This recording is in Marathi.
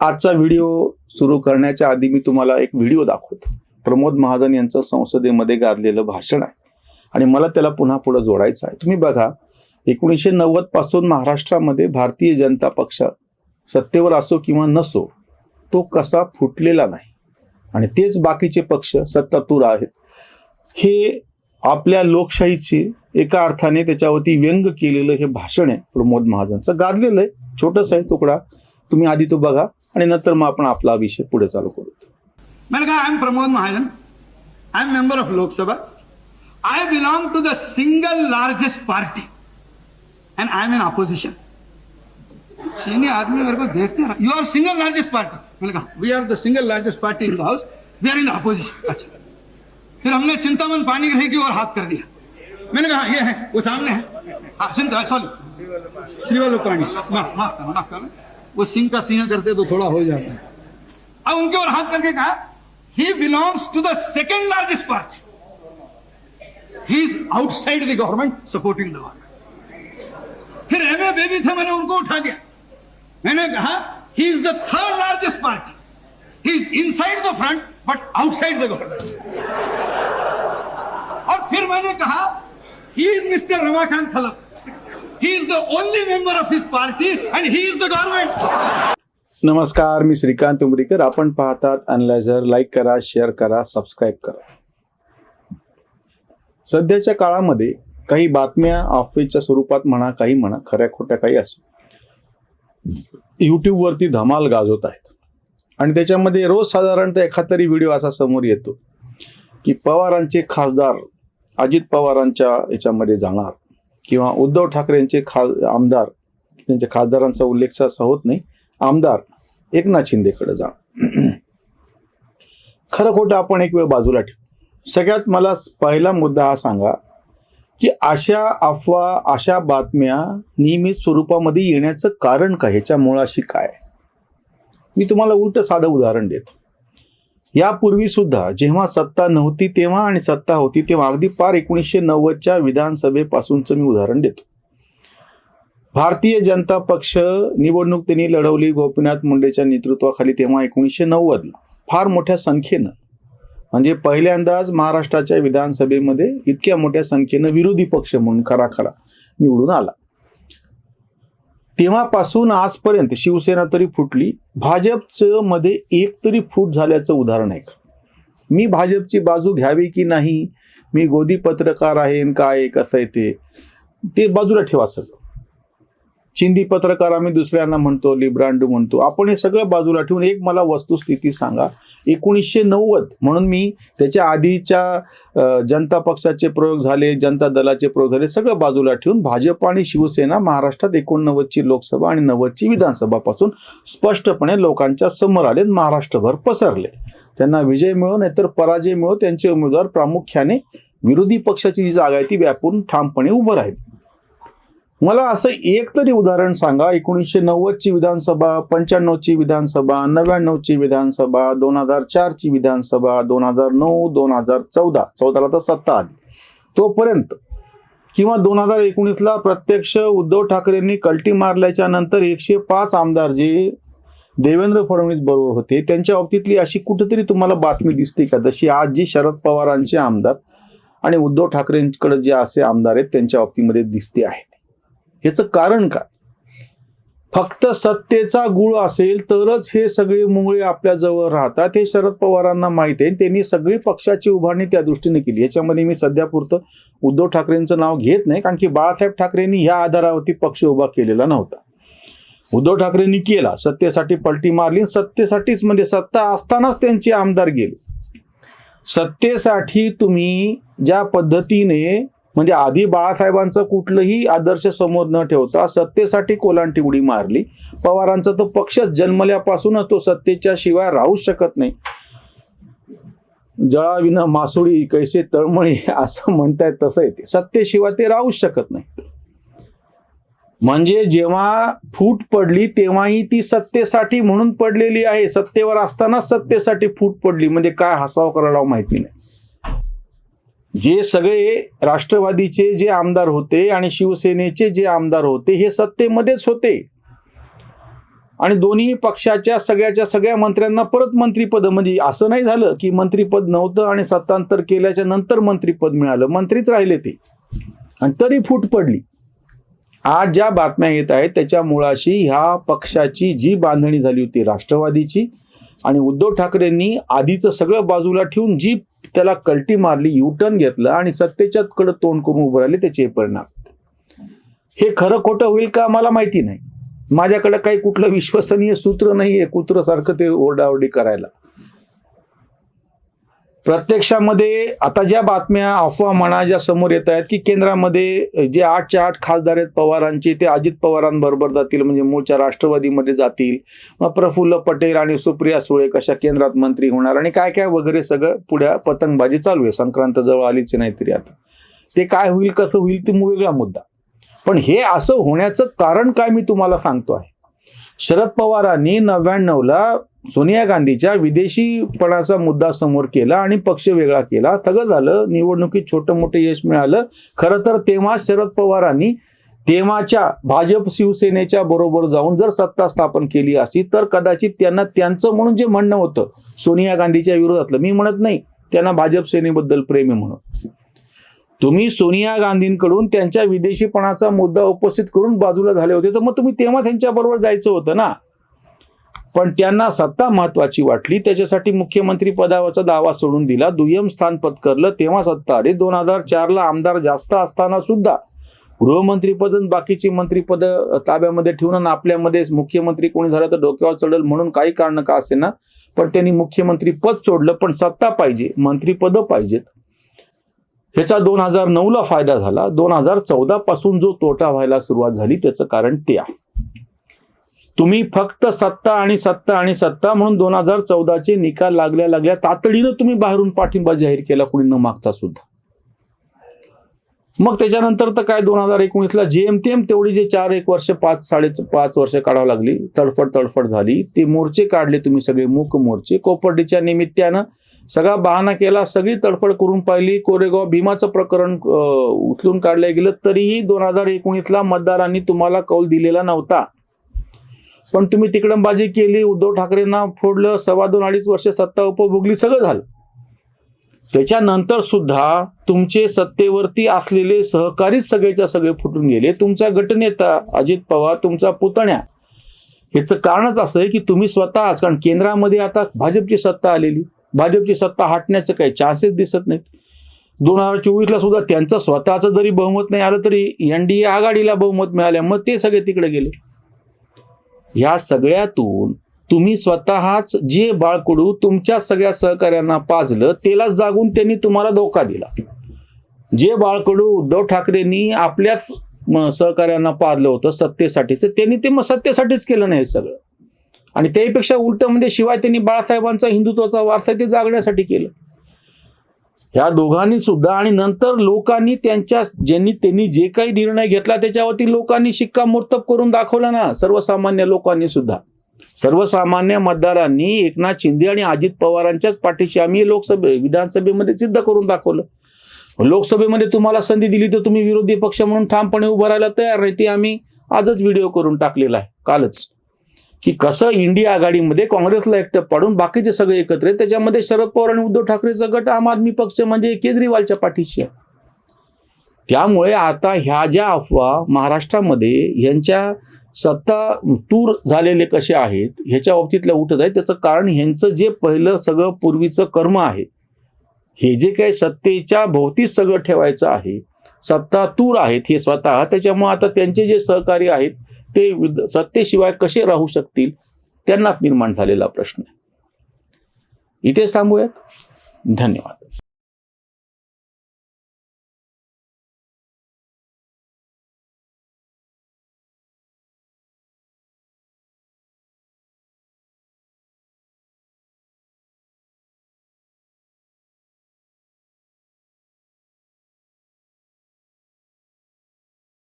आजचा व्हिडिओ सुरू करण्याच्या आधी मी तुम्हाला एक व्हिडिओ दाखवतो. प्रमोद महाजन यांचं संसदेमध्ये गाजलेलं भाषण आहे आणि मला त्याला पुन्हा पुढे जोडायचं आहे. तुम्ही बघा एकोणीसशे नव्वदपासून महाराष्ट्रामध्ये भारतीय जनता पक्ष सत्तेवर असो किंवा नसो तो कसा फुटलेला नाही. आणि तेच बाकीचे पक्ष सत्तातूर आहेत. हे आपल्या लोकशाहीचे एका अर्थाने त्याच्यावरती व्यंग केलेलं हे भाषण आहे. प्रमोद महाजनचं गाजलेलं आहे. छोटंच आहे तुकडा. तुम्ही आधी तो बघा. आणि नंतर मग आपण आपला विषय पुढे चालू करू. मैंने कहा I am Pramod Mahajan I am member of Lok Sabha I belong to the single largest party and I am in opposition चीनी आदमी मेरे को देखते you are single largest party मैंने कहा we are the single largest party in the house we are in opposition अच्छा। फिर हमने चिंतामन पानी ग्रह की ओर हाथ कर दिया। मैंने कहा ये है वो सामने है। हाँ चिंता सॉरी श्रीवल्लभ पानी। माफ माफ करना माफ करना वो सिंह का सिंह करते तो थोड़ा हो जाता। है अब उनके ओर हाथ करके कहा he belongs to the second largest party he is outside the government supporting the government फिर एम ए बेबी थे, मैंने उनको उठा दिया मैंने कहा he is the third largest party he is inside the front but outside the government और फिर मैंने कहा he is mister Ramakant Khalap the only member of his party and he is the government नमस्कार मी श्रीकांत उमरीकर. आपण पाहतात अनलायझर लाईक करा शेअर करा सबस्क्राईब करा. सध्याच्या काळामध्ये काही बातम्या ऑफिसच्या स्वरूपात म्हणा काही म्हणा खऱ्या खोट्या काही असो. यूट्यूबवरती धमाल गाजवत आहेत. आणि त्याच्यामध्ये रोज साधारणतः एखाद तरी व्हिडिओ असा समोर येतो की पवारांचे खासदार अजित पवारांच्या याच्यामध्ये जाणार. किंवा उद्धव ठाकरेंचे खा आमदार त्यांच्या खासदारांचा उल्लेख सहसा होत नाही. आमदार एकनाथ शिंदेकडे जा. खरं खोटं आपण एक वेळ बाजूला ठेवू. सगळ्यात मला पहिला मुद्दा हा सांगा की अशा अफवा अशा बातम्या नियमित स्वरूपामध्ये येण्याचं कारण काय? ह्याच्या मुळाशी काय? मी तुम्हाला उलट साधं उदाहरण देतो. यापूर्वी सुद्धा जेव्हा सत्ता नव्हती तेव्हा आणि सत्ता होती तेव्हा अगदी पार एकोणीसशे नव्वदच्या विधानसभेपासूनचं मी उदाहरण देतो. भारतीय जनता पक्ष निवडणूक त्यांनी लढवली गोपीनाथ मुंडेच्या नेतृत्वाखाली तेव्हा एकोणीसशे नव्वदला. फार मोठ्या संख्येनं. म्हणजे पहिल्यांदाच महाराष्ट्राच्या विधानसभेमध्ये इतक्या मोठ्या संख्येनं विरोधी पक्ष म्हणून खरा खरा निवडून आला. तेव्हापासून आजपर्यंत शिवसेना तरी फुटली. भाजपचं मध्ये एक तरी फूट झाल्याचं उदाहरण आहे. मी भाजपची बाजू घ्यावी की नाही? मी गोदी पत्रकार आहे काय आहे, कसं आहे ते? ते बाजूला ठेवा सगळं. चिंदी पत्रकार आम्ही दुसऱ्यांना म्हणतो लिब्रांडू म्हणतो. आपण हे सगळं बाजूला ठेवून एक मला वस्तुस्थिती सांगा. एकोणीसशे नव्वद. म्हणून मी त्याच्या आधीच्या जनता पक्षाचे प्रयोग झाले जनता दलाचे प्रयोग झाले सगळं बाजूला ठेवून भाजप आणि शिवसेना महाराष्ट्रात एकोणनव्वदची लोकसभा आणि नव्वदची विधानसभापासून स्पष्टपणे लोकांच्या समोर आले महाराष्ट्रभर पसरले. त्यांना विजय मिळो नाहीतर पराजय मिळो त्यांचे उमेदवार प्रामुख्याने विरोधी पक्षाची जी जागा आहे ती व्यापून ठामपणे उभं राहील. मला असं एक तरी उदाहरण सांगा. एकोणीसशे नव्वदची विधानसभा पंच्याण्णवची विधानसभा नव्याण्णवची विधानसभा दोन हजार चारची विधानसभा दोन हजार नऊ दोन हजार चौदा. चौदाला तर सत्ता आली. तोपर्यंत किंवा दोन हजार एकोणीसला प्रत्यक्ष उद्धव ठाकरेंनी कल्टी मारल्याच्या नंतर एकशे पाच आमदार जे देवेंद्र फडणवीस बरोबर होते त्यांच्या बाबतीतली अशी कुठेतरी तुम्हाला बातमी दिसते का? जशी आज जी शरद पवारांचे आमदार आणि उद्धव ठाकरेंकडे जे असे आमदार आहेत त्यांच्या बाबतीमध्ये दिसते आहेत. ह्याचं कारण काय? फक्त सत्तेचा गुळ असेल तरच हे सगळे मुंगळे आपल्याजवळ राहतात हे शरद पवारांना माहिती आहे. त्यांनी सगळी पक्षाची उभारणी त्या दृष्टीने केली. याच्यामध्ये मी सध्यापुरतं उद्धव ठाकरेंचं नाव घेत नाही कारण की बाळासाहेब ठाकरेंनी ह्या आधारावरती पक्ष उभा केलेला नव्हता. उद्धव ठाकरेंनी केला सत्तेसाठी पलटी मारली सत्तेसाठीच म्हणजे सत्ता असतानाच त्यांचे आमदार गेले. सत्तेसाठी तुम्ही ज्या पद्धतीने म्हणजे आधी बाळासाहेबांचं कुठलंही आदर्श समोर न ठेवता सत्तेसाठी कोलांटी उडी मारली. पवारांचा तो पक्षच जन्मल्यापासूनच तो सत्तेच्या शिवाय राहूच शकत नाही. जळाविना मासुळी कैसे तळमळी असं म्हणतायत तसं येते सत्तेशिवाय ते राहूच शकत नाही म्हणजे जेव्हा फूट पडली तेव्हाही ती सत्तेसाठी म्हणून पडलेली आहे. सत्तेवर असताना सत्तेसाठी फूट पडली. म्हणजे काय हसाव करायला माहिती नाही. जे सगळे राष्ट्रवादीचे जे आमदार होते आणि शिवसेनेचे जे आमदार होते हे सत्तेमध्येच होते. आणि दोन्ही पक्षाच्या सगळ्याच्या सगळ्या मंत्र्यांना परत मंत्रीपद म्हणजे असं नाही झालं की मंत्रीपद नव्हतं आणि सत्तांतर केल्याच्यानंतर मंत्रीपद मिळालं. मंत्रीच राहिले ते. आणि तरी फूट पडली. आज ज्या बातम्या येत आहेत त्याच्या मुळाशी ह्या पक्षाची जी बांधणी झाली होती राष्ट्रवादीची आणि उद्धव ठाकरेंनी आधीचं सगळं बाजूला ठेवून जी त्याला कल्टी मारली युटर्न घेतलं आणि सत्तेच्या कडे तोंड करून उभं राहिले त्याचे परिणाम. हे खरं खोटं होईल का मला माहिती नाही. माझ्याकडे काही कुठलं विश्वसनीय सूत्र नाही आहे कुत्रसारखं ते ओरडाओरडी करायला. प्रत्यक्षामध्ये आता ज्या बातम्या अफवा म्हणा ज्या समोर येत आहेत की केंद्रामध्ये जे आठच्या आठ खासदार आहेत पवारांचे ते अजित पवारांबरोबर जातील म्हणजे मूळच्या राष्ट्रवादीमध्ये जातील. मग प्रफुल्ल पटेल आणि सुप्रिया सुळे कशा केंद्रात मंत्री होणार आणि काय काय वगैरे सगळं पुढ्या पतंगबाजी चालू आहे. संक्रांत जवळ आलीच नाही तरी आता. ते काय होईल कसं होईल ते वेगळा मुद्दा. पण हे असं होण्याचं कारण काय मी तुम्हाला सांगतो आहे. शरद पवारांनी नव्याण्णवला सोनिया गांधीच्या विदेशीपणाचा मुद्दा समोर केला आणि पक्ष वेगळा केला. सगळं झालं निवडणुकीत छोटं मोठं यश मिळालं. खरं तर तेव्हा शरद पवारांनी तेव्हाच्या भाजप शिवसेनेच्या बरोबर जाऊन जर सत्ता स्थापन केली असती तर कदाचित त्यांना त्यांचं म्हणून जे म्हणणं होतं सोनिया गांधीच्या विरोधातलं मी म्हणत नाही त्यांना भाजप सेनेबद्दल प्रेम आहे म्हणून. तुम्ही सोनिया गांधींकडून त्यांच्या विदेशीपणाचा मुद्दा उपस्थित करून बाजूला झाले होते. तर मग तुम्ही तेव्हा त्यांच्याबरोबर जायचं होतं ना. पण त्यांना सत्ता महत्वाची वाटली. त्याच्यासाठी मुख्यमंत्री पदावरचा दावा सोडून दिला. दुय्यम स्थान पत्करलं. तेव्हा सत्ता आली. दोन हजार चारला आमदार जास्त असताना सुद्धा गृहमंत्रीपद बाकीची मंत्रीपद ताब्यामध्ये ठेवून आणि आपल्यामध्ये मुख्यमंत्री कोणी झालं तर डोक्यावर चढल म्हणून काही कारण का असे ना पण त्यांनी मुख्यमंत्री पद सोडलं. पण सत्ता पाहिजे. मंत्रीपद पाहिजेत. ह्याचा दोन हजार नऊला फायदा झाला. दोन हजार चौदा पासून जो तोटा व्हायला सुरुवात झाली त्याचं कारण ते आहे. तुम्ही फक्त सत्ता आणि सत्ता आणि सत्ता म्हणून दोन हजार चौदाचे निकाल लागल्या लागल्या तातडीनं तुम्ही बाहेरून पाठिंबा जाहीर केला कुणी न मागता सुद्धा. मग त्याच्यानंतर तर काय दोन हजार एकोणीसला जेएमतेम तेवढी जे चार एक वर्ष पाच साडे पाच वर्ष काढावं लागली तडफड तडफड झाली. ते मोर्चे काढले तुम्ही सगळे मूक मोर्चे. कोपर्डीच्या निमित्तानं सगळा बहाना केला सगळी तडफड करून पाहिली. कोरेगाव भीमाचं प्रकरण उचलून काढलं गेलं. तरीही दोन हजार एकोणीसला मतदारांनी तुम्हाला कौल दिलेला नव्हता. पण तुम्ही तिकडंबाजी केली उद्धव ठाकरेंना फोडलं सव्वा दोन अडीच वर्ष सत्ता उपभोगली सगळं झालं. त्याच्यानंतर सुद्धा तुमचे सत्तेवरती असलेले सहकारीच सगळेच्या सगळे फुटून गेले. तुमचा गटनेता अजित पवार तुमचा पुतण्या. ह्याचं कारणच असं आहे की तुम्ही स्वतःच कारण केंद्रामध्ये आता भाजपची सत्ता आलेली. भाजपची सत्ता हटण्याचं काही चान्सेस दिसत नाहीत. दोन हजार चोवीसला सुद्धा त्यांचं स्वतःचं जरी बहुमत नाही आलं तरी एन डी ए आघाडीला बहुमत मिळालं मग ते सगळे तिकडे गेले. ह्या सगळ्यातून तुम्ही स्वतःच जे बाळकडू तुमच्या सगळ्या सहकाऱ्यांना पाजलं त्याला जागून त्यांनी तुम्हाला धोका दिला. जे बाळकडू उद्धव ठाकरेंनी आपल्याच सहकाऱ्यांना पाजलं होतं सत्तेसाठीचं त्यांनी ते मग सत्तेसाठीच केलं नाही सगळं. आणि त्यापेक्षा उलट म्हणजे शिवाय त्यांनी बाळासाहेबांचा हिंदुत्वाचा वारसा ते जागण्यासाठी केलं. ह्या दोघांनी सुद्धा आणि नंतर लोकांनी त्यांच्या ज्यांनी त्यांनी जे काही निर्णय घेतला त्याच्यावरती लोकांनी शिक्कामोर्तब करून दाखवला ना सर्वसामान्य लोकांनी सुद्धा. सर्वसामान्य मतदारांनी एकनाथ शिंदे आणि अजित पवारांच्याच पाठीशी आम्ही लोकसभे विधानसभेमध्ये सिद्ध करून दाखवलं. लोकसभेमध्ये तुम्हाला संधी दिली तर तुम्ही विरोधी पक्ष म्हणून ठामपणे उभं राहायला तयार नाही ते आम्ही आजच व्हिडिओ करून टाकलेला आहे कालच. की कसं इंडिया आघाडीमध्ये काँग्रेसला एकटं पाडून बाकीचे सगळे एकत्र आहेत त्याच्यामध्ये शरद पवार आणि उद्धव ठाकरेचा गट आम आदमी पक्ष म्हणजे केजरीवालच्या पाठीशी आहे. त्यामुळे आता ह्या ज्या अफवा महाराष्ट्रामध्ये यांच्या सत्ता तूर झालेले कसे आहेत ह्याच्या बाबतीतल्या उठत आहे. त्याचं कारण ह्यांचं जे पहिलं सगळं पूर्वीचं कर्म आहे हे जे काही सत्तेच्या भोवतीच सगळं ठेवायचं आहे सत्ता तूर आहेत हे स्वतः. त्याच्यामुळे आता त्यांचे जे सहकारी आहेत ते विद- सत्तेशिवाय कसे राहू शकतील? त्यांना निर्माण झालेला प्रश्न आहे. इथेच थांबूयात. धन्यवाद.